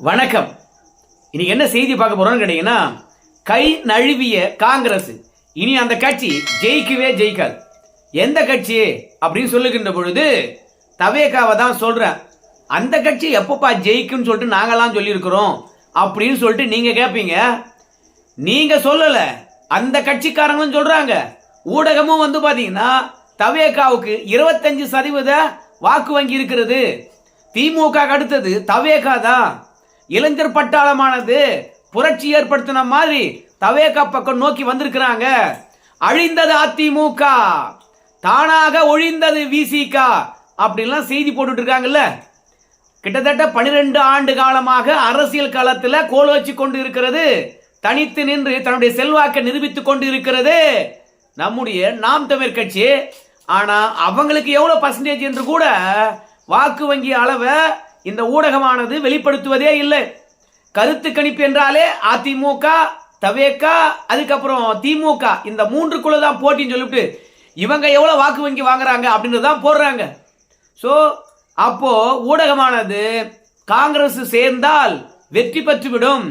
வணக்கம். இனி என்ன செய்தி பார்க்க போறோம்னு கேட்டீங்கன்னா கை நழுவிய காங்கிரஸ். இனி அந்த கட்சி ஜெயிக்கவே ஜெயிக்காது. எந்த கட்சி அப்படின்னு சொல்லுகின்ற பொழுது தவேகாவை தான் சொல்றேன். அந்த கட்சி எப்பப்பா ஜெயிக்கும்னு சொல்லிட்டு நாங்கெல்லாம் சொல்லியிருக்கிறோம் அப்படின்னு சொல்லிட்டு நீங்க கேட்பீங்க நீங்க சொல்லல அந்த கட்சிக்காரங்களும் சொல்றாங்க. ஊடகமும் வந்து பாத்தீங்கன்னா தவேகாவுக்கு இருபத்தஞ்சு சதவீத வாக்கு வங்கி இருக்கிறது. திமுக அடுத்தது தவேகா தான். இளைஞர் பட்டாளமானது புரட்சி ஏற்படுத்தின மாதிரி தவேகா பக்கம் நோக்கி வந்திருக்கிறாங்க. அழிந்தது அதிமுக. தானாக ஒழிந்தது விசிகா அப்படின்லாம் செய்தி போட்டுட்டு இருக்காங்கல்ல கிட்டத்தட்ட பனிரெண்டு ஆண்டு காலமாக அரசியல் களத்தில் கோல் வச்சு கொண்டு இருக்கிறது தனித்து நின்று தன்னுடைய செல்வாக்கை நிரூபித்துக் கொண்டு இருக்கிறது நம்முடைய நாம் தமிழ் கட்சி. ஆனால் அவங்களுக்கு எவ்வளோ பர்சன்டேஜ் என்று கூட வாக்கு வங்கி அளவை இந்த ஊடகமானது வெளிப்படுத்துவதே இல்லை. கருத்து கணிப்பு என்றாலே அதிமுக தவேக்கா அதுக்கப்புறம் திமுக இந்த மூன்றுக்குள்ள தான் போட்டின்னு சொல்லிட்டு இவங்க எவ்வளோ வாக்கு வங்கி வாங்குறாங்க அப்படின்றது தான் போடுறாங்க. ஸோ அப்போ ஊடகமானது காங்கிரஸ் சேர்ந்தால் வெற்றி பெற்றுவிடும்.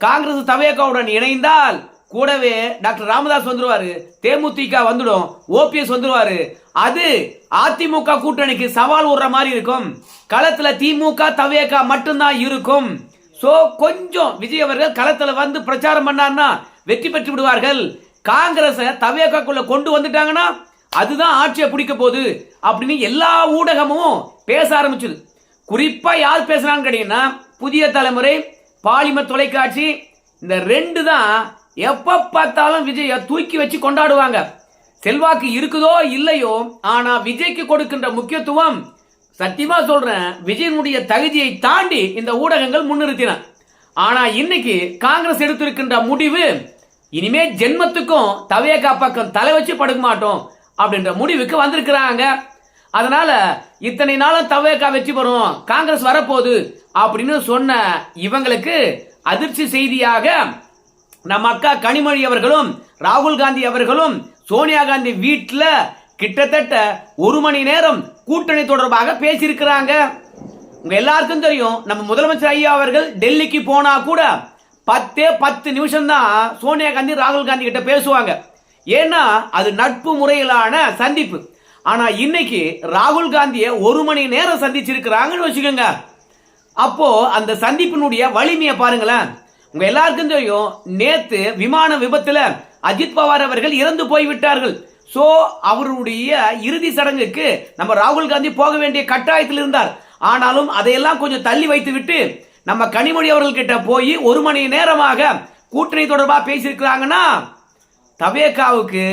காங்கிரஸ் தவேகாவுடன் இணைந்தால் கூடவே டாக்டர் ராமதாஸ் வந்துருவாரு. தேமுதிக வந்துடும். ஓபிஎஸ் வந்துருவாரு. அது அதிமுக கூட்டணிக்கு சவால் விடுற மாதிரி இருக்கும். களத்துல திமுக தவேகா மட்டும்தான் இருக்கும். சோ கொஞ்சம் விஜய் அவர்கள் களத்துல வந்து பிரச்சாரம் பண்ணார்னா வெற்றி பெற்று விடுவார்கள். காங்கிரஸை தவேகாக்குள்ள கொண்டு வந்துட்டாங்கன்னா அதுதான் ஆட்சியை பிடிக்க போகுது அப்படின்னு எல்லா ஊடகமும் பேச ஆரம்பிச்சது. குறிப்பா யார் பேசுறான்னு கேட்டீங்கன்னா புதிய தலைமுறை பாலிமர் தொலைக்காட்சி இந்த ரெண்டு தான் எப்ப பார்த்தாலும் விஜய தூக்கி வச்சு கொண்டாடுவாங்க. செல்வாக்கு இருக்குதோ இல்லையோ ஆனா விஜய்க்கு கொடுக்கின்ற முக்கியத்துவம் சத்தியமா சொல்றேன் விஜயனுடைய தகுதியை தாண்டி இந்த ஊடகங்கள் முன்னிறுத்தின. ஆனா இன்னைக்கு காங்கிரஸ் எடுத்திருக்கின்ற முடிவு இனிமே ஜென்மத்துக்கும் தவையக்கா பக்கம் தலை வச்சு படுக்க மாட்டோம் அப்படின்ற முடிவுக்கு வந்திருக்கிறாங்க. அதனால இத்தனை நாளும் தவையக்கா வெற்றி பெறும் காங்கிரஸ் வரப்போகுது அப்படின்னு சொன்ன இவங்களுக்கு அதிர்ச்சி செய்தியாக நம்ம அக்கா கனிமொழி அவர்களும் ராகுல் காந்தி அவர்களும் சோனியா காந்தி வீட்டில் கிட்டத்தட்ட ஒரு மணி நேரம் கூட்டணி தொடர்பாக பேசியிருக்கிறாங்க. உங்க எல்லாருக்கும் தெரியும் நம்ம முதலமைச்சர் ஐயா அவர்கள் டெல்லிக்கு போனா கூட பத்தே பத்து நிமிஷம் தான் சோனியா காந்தி ராகுல் காந்தி கிட்ட பேசுவாங்க. ஏன்னா அது நட்பு முறையிலான சந்திப்பு. ஆனா இன்னைக்கு ராகுல் காந்தியை ஒரு மணி நேரம் சந்திச்சிருக்கிறாங்கன்னு வச்சுக்கோங்க. அப்போ அந்த சந்திப்பினுடைய வலிமையை பாருங்களேன். உங்க எல்லாருக்கும் தெரியும் நேத்து விமான விபத்துல அஜித் பவார் அவர்கள் இறந்து போய்விட்டார்கள். சோ அவருடைய இறுதி சடங்குக்கு நம்ம ராகுல் காந்தி போக வேண்டிய கட்டாயத்தில் இருந்தார். ஆனாலும் அதையெல்லாம் கொஞ்சம் தள்ளி வைத்து விட்டு நம்ம கனிமொழி அவர்கள் கிட்ட போய் ஒரு மணி நேரமாக கூட்டணி தொடர்பாக பேசியிருக்கிறாங்கன்னா தவேகாவுக்கு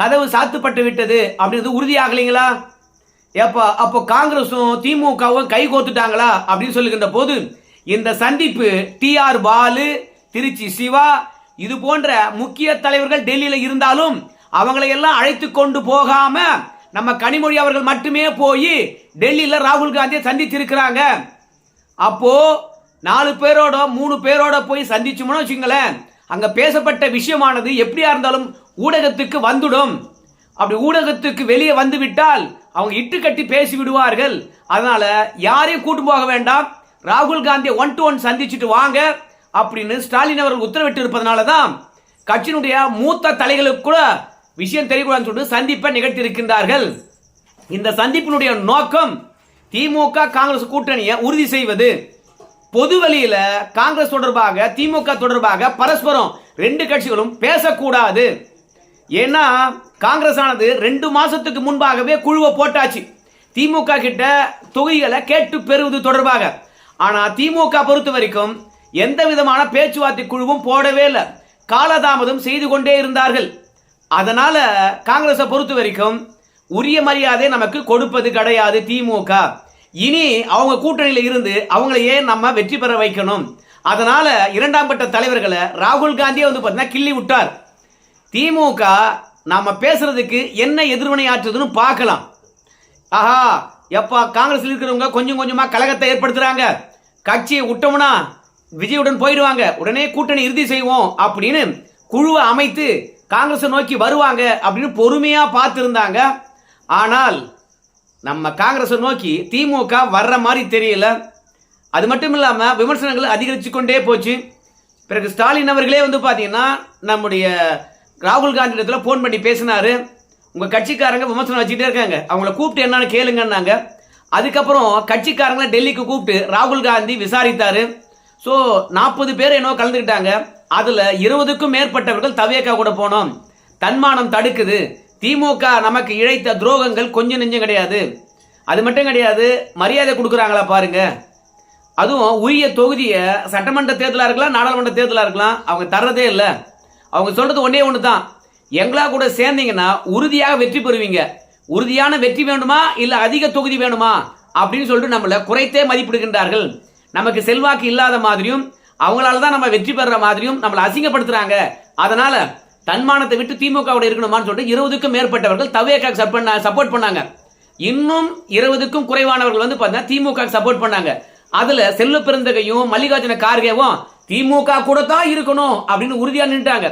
கதவு சாத்துப்பட்டு விட்டது அப்படின்றது உறுதியாகலைங்களா? ஏப்பா அப்போ காங்கிரஸும் திமுகவும் கை கோத்துட்டாங்களா அப்படின்னு சொல்லுகின்ற போது இந்த சந்திப்பு டி ஆர் பாலு திருச்சி சிவா இது போன்ற முக்கிய தலைவர்கள் டெல்லியில் இருந்தாலும் அவங்களை எல்லாம் அழைத்து கொண்டு போகாம நம்ம கனிமொழி அவர்கள் மட்டுமே போய் டெல்லியில் ராகுல் காந்தியை சந்திச்சிருக்கிறாங்க. அப்போ நாலு பேரோட மூணு பேரோட போய் சந்திச்சோம்னா வச்சுங்களேன் அங்க பேசப்பட்ட விஷயமானது எப்படியா இருந்தாலும் ஊடகத்துக்கு வந்துடும். அப்படி ஊடகத்துக்கு வெளியே வந்து விட்டால் அவங்க இட்டு கட்டி பேசி விடுவார்கள். அதனால யாரையும் கூட்டு போக வேண்டாம். ராகுல் காந்தியை ஒன் டு ஒன் சந்திச்சுட்டு வாங்க அப்படின்னு ஸ்டாலின் அவர்கள் உத்தரவிட்டு இருப்பதனால தான் கட்சியினுடைய மூத்த தலைகளுக்கு கூட விஷயம் தெரியக்கூடாதுன்னு சொல்லிட்டு சந்திப்பை நிகழ்த்தி இருக்கின்றார்கள் இந்த சந்திப்பினுடைய நோக்கம் திமுக காங்கிரஸ் கூட்டணியை உறுதி செய்வது. பொது வழியில் காங்கிரஸ் தொடர்பாக திமுக தொடர்பாக பரஸ்பரம் ரெண்டு கட்சிகளும் பேசக்கூடாது. ஏன்னா காங்கிரஸ் ஆனது ரெண்டு மாசத்துக்கு முன்பாகவே குழுவை போட்டாச்சு. திமுக கிட்ட தொகுதிகளை கேட்டு பெறுவது தொடர்பாக. ஆனா திமுக பொறுத்த வரைக்கும் எந்த விதமான பேச்சுவார்த்தை குழுவும் போடவே இல்லை. காலதாமதம் செய்து கொண்டே இருந்தார்கள். அதனால காங்கிரஸை பொறுத்த வரைக்கும் உரிய மரியாதை நமக்கு கொடுப்பது கிடையாது திமுக. இனி அவங்க கூட்டணியில் இருந்து அவங்களையே நம்ம வெற்றி பெற வைக்கணும். அதனால இரண்டாம் கட்ட தலைவர்களை ராகுல் காந்தியே வந்து பார்த்தீங்கன்னா கிள்ளி விட்டார். திமுக நாம பேசுறதுக்கு என்ன எதிர்வினை ஆற்றுதுன்னு பார்க்கலாம். ஆஹா எப்பா காங்கிரஸில் இருக்கிறவங்க கொஞ்சம் கொஞ்சமா கழகத்தை ஏற்படுத்துறாங்க. கட்சியை விட்டோம்னா விஜயுடன் போயிடுவாங்க. உடனே கூட்டணி இறுதி செய்வோம் அப்படின்னு குழுவை அமைத்து காங்கிரஸை நோக்கி வருவாங்க அப்படின்னு பொறுமையா பார்த்துருந்தாங்க. ஆனால் நம்ம காங்கிரஸை நோக்கி திமுக வர்ற மாதிரி தெரியல. அது மட்டும் இல்லாமல் விமர்சனங்கள் அதிகரித்து கொண்டே போச்சு. பிறகு ஸ்டாலின் அவர்களே வந்து பார்த்தீங்கன்னா நம்முடைய ராகுல் காந்தி இடத்துல ஃபோன் பண்ணி பேசினாரு. உங்கள் கட்சிக்காரங்க விமர்சனம் வச்சுக்கிட்டே இருக்காங்க. அவங்கள கூப்பிட்டு என்னன்னு கேளுங்கன்னாங்க. அதுக்கப்புறம் கட்சிக்காரங்களை டெல்லிக்கு கூப்பிட்டு ராகுல் காந்தி விசாரித்தார். ஸோ நாற்பது பேர் என்னவோ கலந்துக்கிட்டாங்க. அதில் இருபதுக்கும் மேற்பட்டவர்கள் தவியக்கா கூட போனோம். தன்மானம் தடுக்குது. திமுக நமக்கு இழைத்த துரோகங்கள் கொஞ்சம் நெஞ்சம் கிடையாது. அது மட்டும் கிடையாது மரியாதை கொடுக்குறாங்களா பாருங்க. அதுவும் உரிய தொகுதியை சட்டமன்ற தேர்தலாக இருக்கலாம் நாடாளுமன்ற தேர்தலாக இருக்கலாம் அவங்க தர்றதே இல்லை. அவங்க சொல்றது ஒன்றே ஒன்று தான் எங்களா கூட சேர்ந்தீங்கன்னா உறுதியாக வெற்றி பெறுவீங்க. உறுதியான வெற்றி வேணுமா இல்லை அதிக தொகுதி வேணுமா அப்படின்னு சொல்லிட்டு நம்மளை குறைத்தே மதிப்பிடுகின்றார்கள். நமக்கு செல்வாக்கு இல்லாத மாதிரியும் அவங்களால தான் நம்ம வெற்றி பெறுற மாதிரியும் நம்மளை அசிங்கப்படுத்துறாங்க. அதனால தன்மானத்தை விட்டு திமுகவோட இருக்கணுமான்னு சொல்லிட்டு இருபதுக்கும் மேற்பட்டவர்கள் தவேக்கா சப்போர்ட் பண்ணாங்க. இன்னும் இருபதுக்கும் குறைவானவர்கள் வந்து பார்த்தீங்கன்னா திமுக சப்போர்ட் பண்ணாங்க. அதுல செல்வ பெருந்தகையும் மல்லிகார்ஜுன கார்கேவும் திமுக கூட தான் இருக்கணும் அப்படின்னு உறுதியா நின்றுட்டாங்க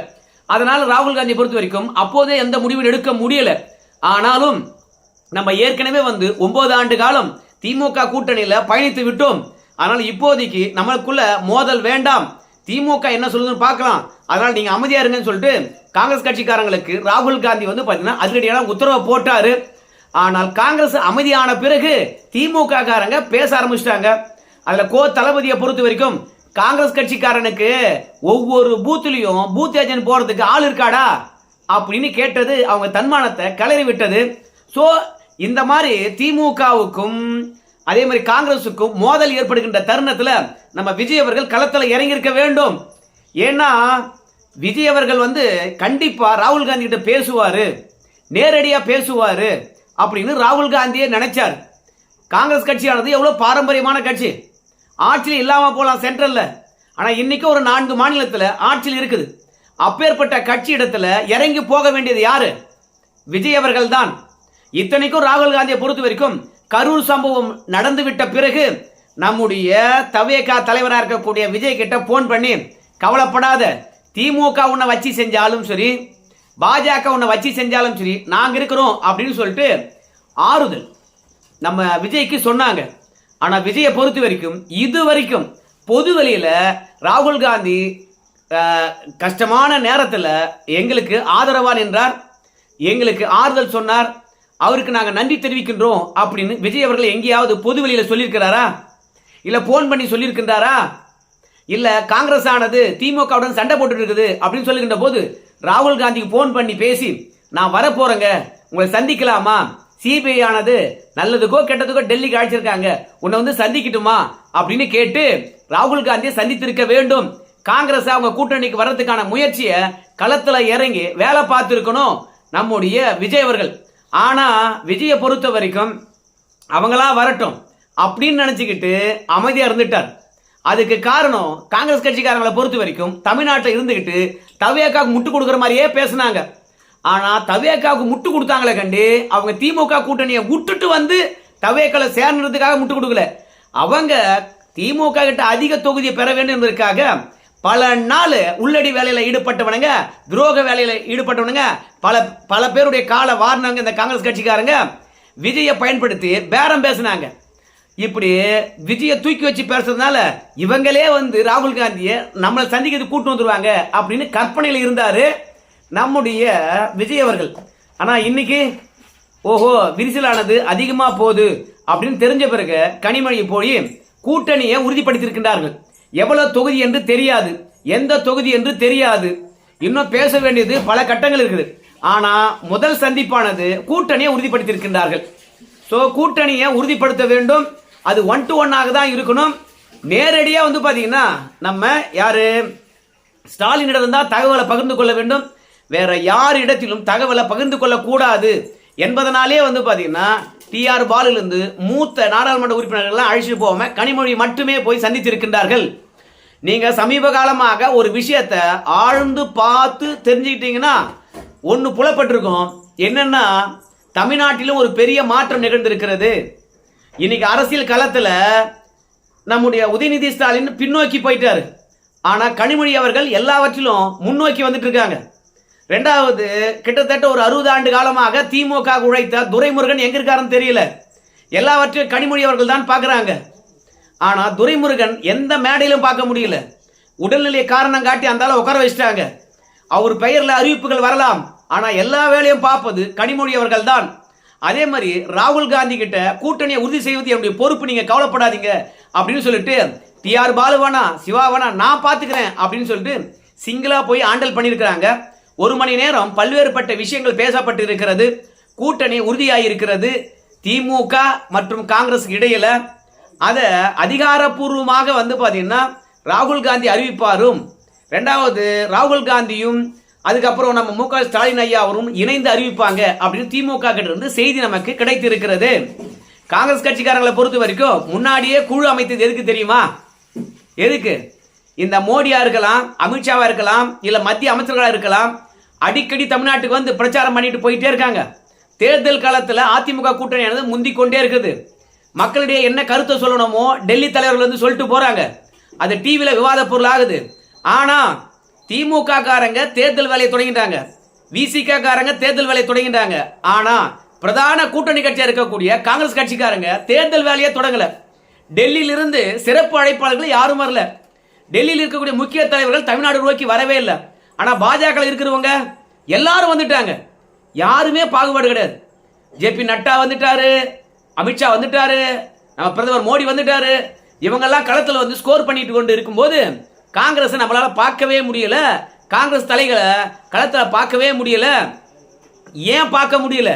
அதனால் ராகுல் காந்தியை பொறுத்த வரைக்கும் அப்போதே எந்த முடிவும் எடுக்க முடியல. ஆனாலும் நம்ம ஏற்கனவே வந்து ஒன்பது ஆண்டு காலம் திமுக கூட்டணியில் பயணித்து விட்டோம். ஆனால் இப்போதைக்கு நம்மளுக்குள்ள மோதல் வேண்டாம். திமுக என்ன சொல்லுதுன்னு பார்க்கலாம். அதனால் நீங்கள் அமைதியாக இருங்கன்னு சொல்லிட்டு காங்கிரஸ் கட்சிக்காரங்களுக்கு ராகுல் காந்தி வந்து பார்த்தீங்கன்னா அதிரடியான உத்தரவை போட்டார். ஆனால் காங்கிரஸ் அமைதியான பிறகு திமுக காரங்க பேச ஆரம்பிச்சிட்டாங்க. அதில் கோ தளபதியை பொறுத்த வரைக்கும் காங்கிரஸ் கட்சிக்காரனுக்கு ஒவ்வொரு பூத்துலயும் பூத் ஏஜென்ட் போறதுக்கு ஆள் இருக்காடா அப்படின்னு கேட்டது அவங்க தன்மானத்தை கிளறி விட்டது. ஸோ இந்த மாதிரி திமுகவுக்கும் அதே மாதிரி காங்கிரஸுக்கும் மோதல் ஏற்படுகின்ற தருணத்தில் நம்ம விஜய் அவர்கள் களத்தில் இறங்கியிருக்க வேண்டும். ஏன்னா விஜய் அவர்கள் வந்து கண்டிப்பாக ராகுல் காந்தி கிட்ட பேசுவார். நேரடியாக பேசுவார் அப்படின்னு ராகுல் காந்தியே நினைச்சார். காங்கிரஸ் கட்சியானது எவ்வளோ பாரம்பரியமான கட்சி. ஆட்சியில் இல்லாமல் போகலாம் சென்ட்ரலில். ஆனால் இன்றைக்கும் ஒரு நான்கு மாநிலத்தில் ஆட்சியில் இருக்குது. அப்பேற்பட்ட கட்சி இடத்துல இறங்கி போக வேண்டியது யாரு? விஜய் அவர்கள் தான். இத்தனைக்கும் ராகுல் காந்தியை பொறுத்த வரைக்கும் கரூர் சம்பவம் நடந்துவிட்ட பிறகு நம்முடைய தவேகா தலைவராக இருக்கக்கூடிய விஜய் கிட்ட போன் பண்ணி கவலைப்படாத. திமுக உன்னை வச்சு செஞ்சாலும் சரி பாஜக உன்னை வச்சு செஞ்சாலும் சரி நாங்கள் இருக்கிறோம் அப்படின்னு சொல்லிட்டு ஆறுதல் நம்ம விஜய்க்கு சொன்னாங்க. ஆனால் விஜயை பொறுத்த வரைக்கும் இது வரைக்கும் பொது வழியில் ராகுல் காந்தி கஷ்டமான நேரத்தில் எங்களுக்கு ஆதரவா நின்றார். எங்களுக்கு ஆறுதல் சொன்னார். அவருக்கு நாங்கள் நன்றி தெரிவிக்கின்றோம் அப்படின்னு விஜய் அவர்கள் எங்கேயாவது பொது வழியில் சொல்லியிருக்கிறாரா? இல்லை ஃபோன் பண்ணி சொல்லியிருக்கின்றாரா? இல்லை காங்கிரஸ் ஆனது திமுகவுடன் சண்டை போட்டு இருக்குது அப்படின்னு சொல்லுகின்ற போது ராகுல் காந்திக்கு ஃபோன் பண்ணி பேசி நான் வரப்போகிறேங்க உங்களை சந்திக்கலாமா? சிபிஐ ஆனது நல்லதுக்கோ கெட்டதுக்கோ டெல்லிக்கு அழைச்சிருக்காங்க. உன்னை வந்து சந்திக்கட்டுமா? அப்படின்னு கேட்டு ராகுல் காந்தியை சந்தித்திருக்க வேண்டும். காங்கிரஸ் அவங்க கூட்டணிக்கு வர்றதுக்கான முயற்சியை களத்தில் இறங்கி வேலை பார்த்துருக்கணும் நம்முடைய விஜய் அவர்கள். ஆனால் விஜயை பொறுத்த வரைக்கும் அவங்களா வரட்டும் அப்படின்னு நினச்சிக்கிட்டு அமைதியாக இருந்துட்டார். அதுக்கு காரணம் காங்கிரஸ் கட்சிக்காரங்களை பொறுத்த வரைக்கும் தமிழ்நாட்டில் இருந்துக்கிட்டு தவியக்காவுக்கு முட்டு கொடுக்குற மாதிரியே பேசுனாங்க. ஆனால் தவேக்காவுக்கு முட்டு கொடுத்தாங்களே கண்டு. அவங்க திமுக கூட்டணியை விட்டுட்டு வந்து தவேக்களை சேர்ந்ததுக்காக முட்டு கொடுக்கல. அவங்க திமுக கிட்ட அதிக தொகுதியை பெற வேண்டும் என்பதற்காக பல நாள் உள்ளடி வேலையில் ஈடுபட்டவனுங்க துரோக வேலையில் ஈடுபட்டவனுங்க பல பல பேருடைய காலை வாரினாங்க இந்த காங்கிரஸ் கட்சிக்காரங்க. விஜயை பயன்படுத்தி பேரம் பேசினாங்க. இப்படி விஜயை தூக்கி வச்சு பேசுறதுனால இவங்களே வந்து ராகுல் காந்தியை நம்மளை சந்திக்கிறது கூட்டு வந்துருவாங்க அப்படின்னு கற்பனையில் இருந்தார் நம்முடைய விஜய் அவர்கள். ஆனால் இன்னைக்கு ஓஹோ விரிசலானது அதிகமாக போகுது அப்படின்னு தெரிஞ்ச பிறகு கனிமொழி போய் கூட்டணியை உறுதிப்படுத்தியிருக்கின்றார்கள். எவ்வளோ தொகுதி என்று தெரியாது. எந்த தொகுதி என்று தெரியாது. இன்னும் பேச வேண்டியது பல கட்டங்கள் இருக்குது. ஆனால் முதல் சந்திப்பானது கூட்டணியை உறுதிப்படுத்தியிருக்கின்றார்கள். ஸோ கூட்டணியை உறுதிப்படுத்த வேண்டும். அது ஒன் டு ஒன்னாக தான் இருக்கணும். நேரடியாக வந்து பார்த்தீங்கன்னா நம்ம யார்? ஸ்டாலினிடம் தான் தகவலை பகிர்ந்து கொள்ள வேண்டும். வேற யார் இடத்திலும் தகவலை பகிர்ந்து கொள்ளக்கூடாது. என்பதனாலே வந்து பார்த்தீங்கன்னா டிஆர் பாலிலிருந்து மூத்த நாடாளுமன்ற உறுப்பினர்கள்லாம் அழைச்சிட்டு போகாம கனிமொழி மட்டுமே போய் சந்தித்திருக்கின்றார்கள். நீங்க சமீப காலமாக ஒரு விஷயத்தை ஆழ்ந்து பார்த்து தெரிஞ்சுக்கிட்டீங்கன்னா ஒன்று புலப்பட்டிருக்கும். என்னன்னா தமிழ்நாட்டிலும் ஒரு பெரிய மாற்றம் நிகழ்ந்திருக்கிறது. இன்னைக்கு அரசியல் களத்தில் நம்முடைய உதயநிதி ஸ்டாலின் பின்னோக்கி போயிட்டாரு. ஆனால் கனிமொழி அவர்கள் எல்லாவற்றிலும் முன்னோக்கி வந்துட்டு இருக்காங்க. ரெண்டாவது கிட்டத்தட்ட ஒரு அறுபது ஆண்டு காலமாக திமுக உழைத்த துரைமுருகன் எங்க இருக்காருன்னு தெரியல. எல்லாவற்றையும் கனிமொழி அவர்கள் தான் பார்க்குறாங்க. ஆனால் துரைமுருகன் எந்த மேடையிலும் பார்க்க முடியல. உடல்நிலை காரணம் காட்டி அந்த உட்கார வச்சிட்டாங்க. அவர் பெயரில் அறிவிப்புகள் வரலாம். ஆனால் எல்லா வேலையும் பார்ப்பது கனிமொழி அவர்கள் தான். அதே மாதிரி ராகுல் காந்தி கிட்ட கூட்டணியை உறுதி செய்வது என்னுடைய பொறுப்பு. நீங்க கவலைப்படாதீங்க அப்படின்னு சொல்லிட்டு டிஆர் பாலுவானா சிவாவானா நான் பார்த்துக்கிறேன் அப்படின்னு சொல்லிட்டு சிங்கிளா போய் ஆண்டல் பண்ணியிருக்கிறாங்க. ஒரு மணி நேரம் பல்வேறுபட்ட விஷயங்கள் பேசப்பட்டு இருக்கிறது கூட்டணி உறுதியாயிருக்கிறது. திமுக மற்றும் காங்கிரஸ் இடையில. அதை அதிகாரப்பூர்வமாக வந்து பார்த்தீங்கன்னா ராகுல் காந்தி அறிவிப்பாரும். ரெண்டாவது ராகுல் காந்தியும் அதுக்கப்புறம் நம்ம மு க ஸ்டாலின் ஐயா அவரும் இணைந்து அறிவிப்பாங்க அப்படின்னு திமுக கிட்ட இருந்து செய்தி நமக்கு கிடைத்திருக்கிறது. காங்கிரஸ் கட்சிக்காரங்களை பொறுத்த வரைக்கும் முன்னாடியே குழு அமைத்தது எதுக்கு தெரியுமா? எதுக்கு? இந்த மோடியா இருக்கலாம் அமித்ஷாவா இருக்கலாம் இல்ல மத்திய அமைச்சர்களா இருக்கலாம் அடிக்கடி தமிழ்நாட்டுக்கு வந்து பிரச்சாரம் பண்ணிட்டு போயிட்டே இருக்காங்க. தேர்தல் காலத்தில் அதிமுக கூட்டணியானது முந்திக் கொண்டே இருக்குது. மக்களிடையே என்ன கருத்தை சொல்லணுமோ டெல்லி தலைவர்கள் வந்து சொல்லிட்டு போறாங்க. அது டிவியில் விவாத பொருள் ஆகுது. ஆனால் திமுக காரங்க தேர்தல் வேலையை தொடங்கிட்டாங்க. விசிக காரங்க தேர்தல் வேலையை தொடங்கிட்டாங்க. ஆனால் பிரதான கூட்டணி கட்சியாக இருக்கக்கூடிய காங்கிரஸ் கட்சிக்காரங்க தேர்தல் வேலையை தொடங்கல. டெல்லியிலிருந்து சிறப்பு அழைப்பாளர்கள் யாரும் வரல. டெல்லியில் இருக்கக்கூடிய முக்கிய தலைவர்கள் தமிழ்நாடு நோக்கி வரவே இல்லை. ஆனால் பாஜக இருக்கிறவங்க எல்லாரும் வந்துட்டாங்க. யாருமே பாகுபாடு கிடையாது. ஜேபி நட்டா வந்துட்டாரு அமித்ஷா வந்துட்டாரு நம்ம பிரதமர் மோடி வந்துட்டாரு. இவங்கெல்லாம் களத்தில் வந்து ஸ்கோர் பண்ணிட்டு கொண்டு இருக்கும்போது காங்கிரஸை நம்மளால் பார்க்கவே முடியல. காங்கிரஸ் தலைகளை களத்தில் பார்க்கவே முடியல. ஏன் பார்க்க முடியல?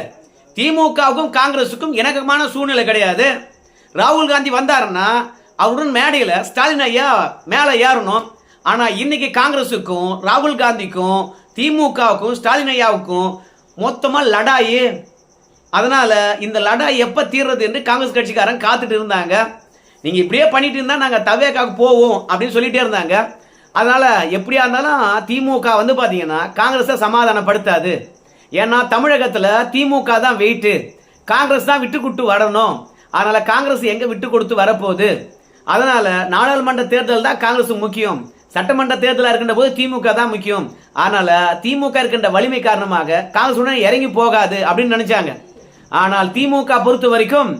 திமுகவுக்கும் காங்கிரஸுக்கும் இணக்கமான சூழ்நிலை கிடையாது. ராகுல் காந்தி வந்தாருன்னா அவருடன் மேடையில் ஸ்டாலின் ஐயா மேலே ஏறணும். ஆனால் இன்னைக்கு காங்கிரஸுக்கும் ராகுல் காந்திக்கும் திமுகவுக்கும் ஸ்டாலின் ஐயாவுக்கும் மொத்தமாக லடாயி. அதனால இந்த லடாய் எப்போ தீர்றது என்று காங்கிரஸ் கட்சிக்காரன் காத்துட்டு இருந்தாங்க. நீங்க இப்படியே பண்ணிட்டு இருந்தா நாங்க தவேக்காவுக்கு போவோம் அப்படின்னு சொல்லிட்டே இருந்தாங்க. அதனால எப்படியா இருந்தாலும் திமுக வந்து பாத்தீங்கன்னா காங்கிரஸை சமாதானப்படுத்தாது. ஏன்னா தமிழகத்துல திமுக தான் வெயிட்டு காங்கிரஸ் தான் விட்டு கொடுத்து வரணும். அதனால காங்கிரஸ் எங்க விட்டு கொடுத்து வரப்போகுது? அதனால நாடாளுமன்ற தேர்தல் தான் காங்கிரஸ் முக்கியம். சட்டமன்ற தேர்தலாக இருக்கின்ற போது திமுக தான் முக்கியம். ஆனால் திமுக இருக்கின்ற வலிமை காரணமாக காங்கிரஸ் இறங்கி போகாது அப்படின்னு நினைச்சாங்க. ஆனால் திமுக பொறுத்த வரைக்கும்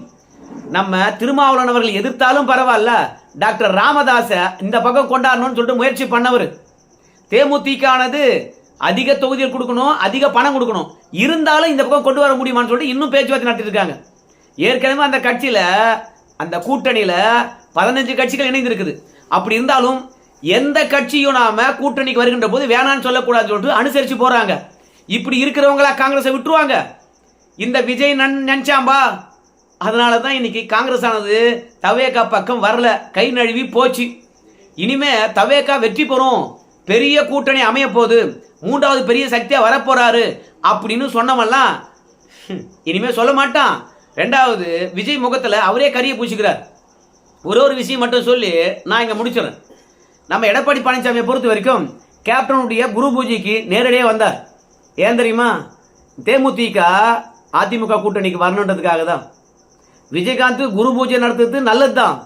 நம்ம திருமாவளவன் அவர்கள் எதிர்த்தாலும் பரவாயில்ல. டாக்டர் ராமதாசை இந்த பக்கம் கொண்டாடணும்னு சொல்லிட்டு முயற்சி பண்ணவர். தேமுதிக ஆனது அதிக தொகுதிகள் கொடுக்கணும் அதிக பணம் கொடுக்கணும். இருந்தாலும் இந்த பக்கம் கொண்டு வர முடியுமான்னு சொல்லிட்டு இன்னும் பேச்சுவார்த்தை நடத்திட்டு இருக்காங்க ஏற்கனவே அந்த கட்சியில் அந்த கூட்டணியில் பதினஞ்சு கட்சிகள் இணைந்திருக்குது. அப்படி இருந்தாலும் எந்த கட்சியும் நாம கூட்டணிக்கு வருகின்ற போது வேணான்னு சொல்லக்கூடாதுன்னு சொல்லிட்டு அனுசரிச்சு போறாங்க. இப்படி இருக்கிறவங்களா காங்கிரஸை விட்டுருவாங்க. இந்த விஜய் நன் நினைச்சாம்பா அதனால தான் இன்னைக்கு காங்கிரஸ் ஆனது தவேகா பக்கம் வரல. கை நழுவி போச்சு. இனிமே தவேகா வெற்றி பெறும். பெரிய கூட்டணி அமைய போகுது. மூன்றாவது பெரிய சக்தியாக வரப்போறாரு அப்படின்னு சொன்னவெல்லாம் இனிமே சொல்ல மாட்டான். ரெண்டாவது விஜய் முகத்தில் அவரே கறியை பூச்சிக்கிறார் ஒரு ஒரு விஷயம் மட்டும் சொல்லி நான் இங்கே முடிச்சிடறேன். நம்ம எடப்பாடி பழனிசாமியை பொறுத்த வரைக்கும் கேப்டனுடைய குரு பூஜைக்கு நேரடியாக வந்தார். ஏன் தெரியுமா? தேமுதிக அதிமுக கூட்டணிக்கு வரணுன்றதுக்காக தான். விஜயகாந்த் குரு பூஜை நடத்துறது நல்லது தான்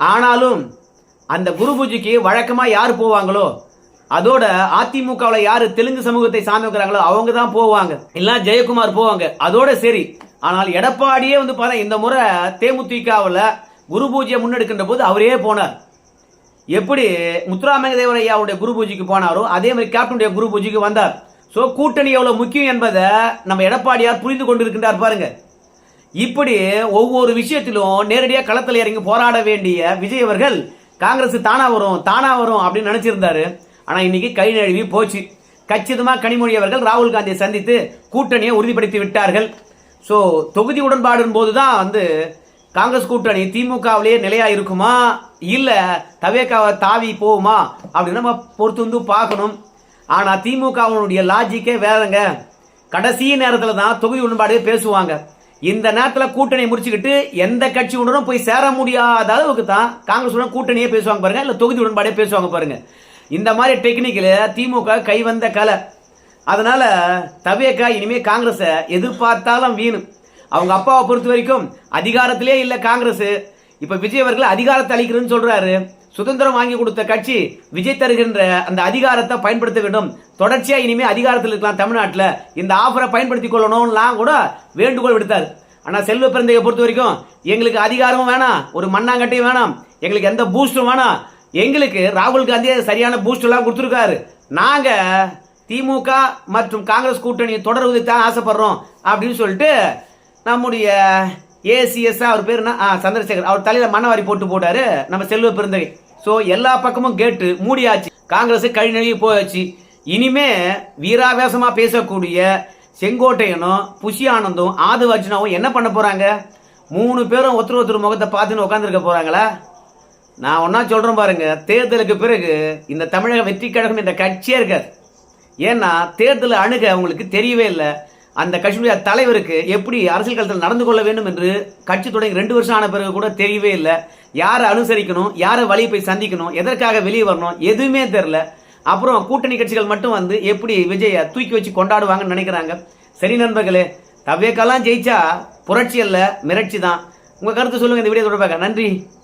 ஆனாலும் அந்த குரு பூஜைக்கு வழக்கமாக யார் போவாங்களோ அதோட அதிமுகவில் யார் தெலுங்கு சமூகத்தை சார்ந்திருக்கிறாங்களோ அவங்க தான் போவாங்க. இல்லைன்னா ஜெயக்குமார் போவாங்க. அதோட சரி. ஆனால் எடப்பாடியே வந்து பார்த்தா இந்த முறை தேமுதிகவில் குரு பூஜையை முன்னெடுக்கின்ற போது அவரே போனார். எப்படி முத்துராமலிங்க தேவர் ஐயாவுடைய குரு பூஜைக்கு போனாரோ அதே மாதிரி கேப்டனுடைய குரு பூஜைக்கு வந்தார். ஸோ கூட்டணி எவ்வளோ முக்கியம் என்பதை நம்ம எடப்பாடியார் புரிந்து கொண்டிருக்கின்றார் பாருங்க. இப்படி ஒவ்வொரு விஷயத்திலும் நேரடியாக களத்தில் இறங்கி போராட வேண்டிய விஜய் அவர்கள் காங்கிரஸ் தானா வரும் தானா வரும் அப்படின்னு நினைச்சிருந்தாரு. ஆனால் இன்னைக்கு கை நழுவி போச்சு. கச்சிதமாக கனிமொழி அவர்கள் ராகுல் காந்தியை சந்தித்து கூட்டணியை உறுதிப்படுத்தி விட்டார்கள். ஸோ தொகுதி உடன்பாடுன் போது தான் வந்து காங்கிரஸ் கூட்டணி திமுகவிலேயே நிலையா இருக்குமா? இல்ல தவேக்காவை தாவி போகுமா? அப்படின்னு நம்ம பொறுத்து வந்து பார்க்கணும். ஆனா திமுகவினுடைய லாஜிக்கே வேறங்க. கடைசி நேரத்தில் தான் தொகுதி உடன்பாடு பேசுவாங்க. இந்த நேரத்தில் கூட்டணியை முடிச்சுக்கிட்டு எந்த கட்சி உடனும் போய் சேர முடியாத அளவுக்கு தான் காங்கிரஸ் கூட்டணியே பேசுவாங்க பாருங்க. இல்லை தொகுதி உடன்பாடே பேசுவாங்க பாருங்க. இந்த மாதிரி டெக்னிக்கில் திமுக கை வந்த கலை. அதனால தவேக்கா இனிமேல் காங்கிரஸை எதிர்பார்த்தாலும் வீணு அவங்க அப்பாவை பொறுத்த வரைக்கும் அதிகாரத்திலே இல்லை காங்கிரஸ். இப்போ விஜய் அவர்கள் அதிகாரத்தை அளிக்கிறேன்னு சொல்கிறாரு சுதந்திரம் வாங்கி கொடுத்த கட்சி விஜய் தருகின்ற அந்த அதிகாரத்தை பயன்படுத்த வேண்டும். தொடர்ச்சியாக இனிமேல் அதிகாரத்தில் இருக்கலாம் தமிழ்நாட்டில். இந்த ஆஃபரை பயன்படுத்தி கொள்ளணும்லாம் கூட வேண்டுகோள் விடுத்தார். ஆனால் செல்வ பிறந்தையை பொறுத்த வரைக்கும் எங்களுக்கு அதிகாரமும் வேணாம் ஒரு மண்ணாங்கட்டையும் வேணாம் எங்களுக்கு எந்த பூஸ்டும் வேணாம். எங்களுக்கு ராகுல் காந்தி சரியான பூஸ்டெல்லாம் கொடுத்துருக்காரு. நாங்கள் திமுக மற்றும் காங்கிரஸ் கூட்டணியை தொடர்வதை தான் ஆசைப்படுறோம் அப்படின்னு சொல்லிட்டு நம்முடைய ஏசிஎஸ் அவர் பேர் என்ன? ஆ, சந்திரசேகர். அவர் தலையில் மனவாரி போட்டு போட்டாரு. நம்ம செல்வ பிறந்தகை ஸோ எல்லா பக்கமும் கேட்டு மூடியாச்சு. காங்கிரஸ் கழி நழுவி போயாச்சு. இனிமே வீராவேசமாக பேசக்கூடிய செங்கோட்டையனும் புஷி ஆனந்தும் ஆது அர்ஜுனாவும் என்ன பண்ண போகிறாங்க மூணு பேரும் ஒருத்தர் ஒருத்தர் முகத்தை பார்த்துன்னு உட்காந்துருக்க போகிறாங்களா நான் ஒன்றா சொல்கிறேன் பாருங்கள் தேர்தலுக்கு பிறகு இந்த தமிழக வெற்றி கழகம் இந்த கட்சியே இருக்காது. ஏன்னா தேர்தல் அணுக அவங்களுக்கு தெரியவே இல்லை. அந்த கட்சியினுடைய தலைவருக்கு எப்படி அரசியல் களத்தில் நடந்து கொள்ள வேண்டும் என்று கட்சி தொடங்கி ரெண்டு வருஷம் ஆன பிறகு கூட தெரியவே இல்லை. யாரை அனுசரிக்கணும் யாரை வழியை போய் சந்திக்கணும் எதற்காக வெளியே வரணும் எதுவுமே தெரில அப்புறம் கூட்டணி கட்சிகள் மட்டும் வந்து எப்படி விஜயை தூக்கி வச்சு கொண்டாடுவாங்கன்னு நினைக்கிறாங்க. சரி நண்பர்களே தவ்வேக்கெல்லாம் ஜெயிச்சா புரட்சி அல்ல மிரட்சி தான். உங்கள் கருத்து சொல்லுங்கள் இந்த வீடியோ தொடர்பாக. நன்றி.